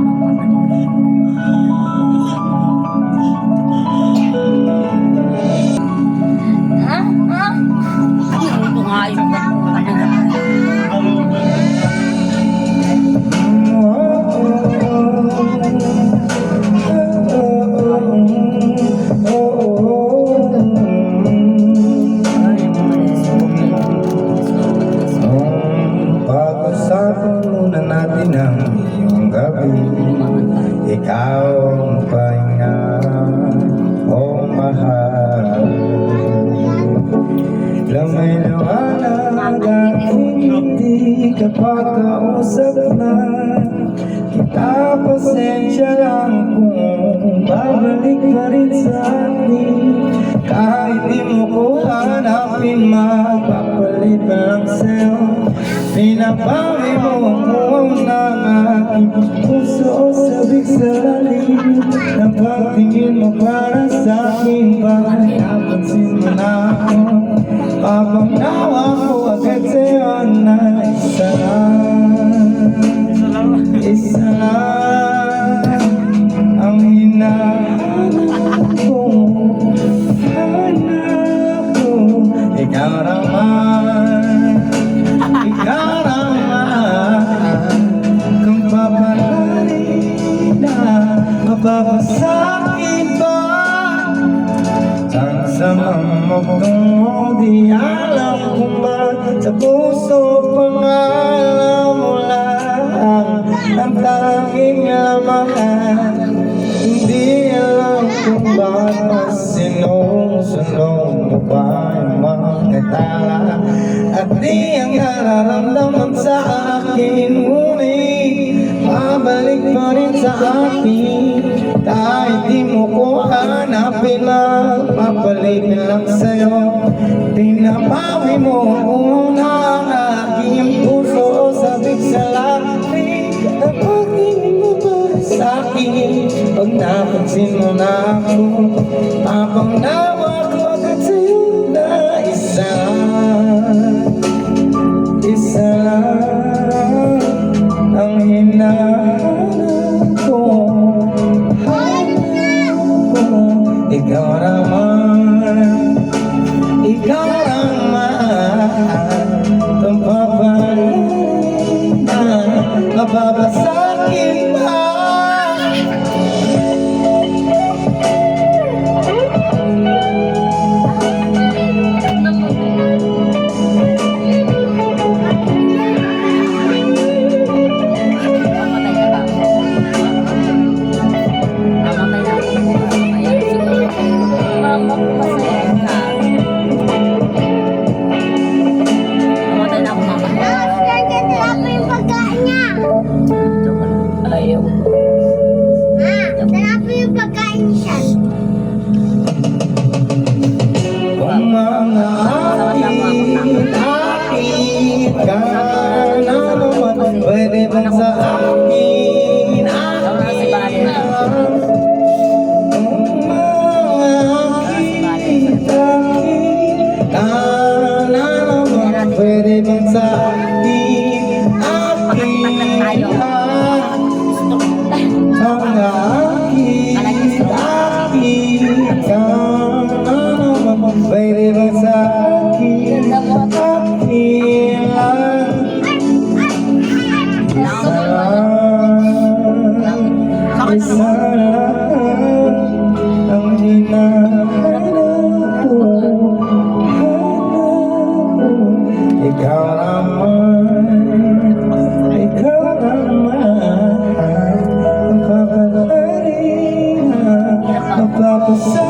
Thank you. Hindi ka kausap na Kita pasensya lang kung babalik ka rin sa akin Kahit di mo ko hanapin Magpapalit na lang sa'yo Pinabawi mo ang ng aking puso Sabik sa lalim Ng pagtingin mo para sa akin Bakit napansin mo na ako Isa Ang hinahanap ko Hanap ko Ikaw naman Kung papalari na Mapapasakin ba ang Di alam kung ba't Sa puso pangalan kung ba't Mas sinusunod mo pa Yung mga tala At di ang nararamdaman sa akin. Ngunit Babalik pa rin sa akin. Kahit di mo ko hanapin lang Papalipin lang sa'yo. Pinapawi mo ang unang napansin mo na ako Habang nawa ko agad sa'yo na isa. Isa ang hinahanap ko. Hanap ko. Ikaw naman sa akin aking lang Isa lang, isa lang ang hinahanap ko. Ikaw ang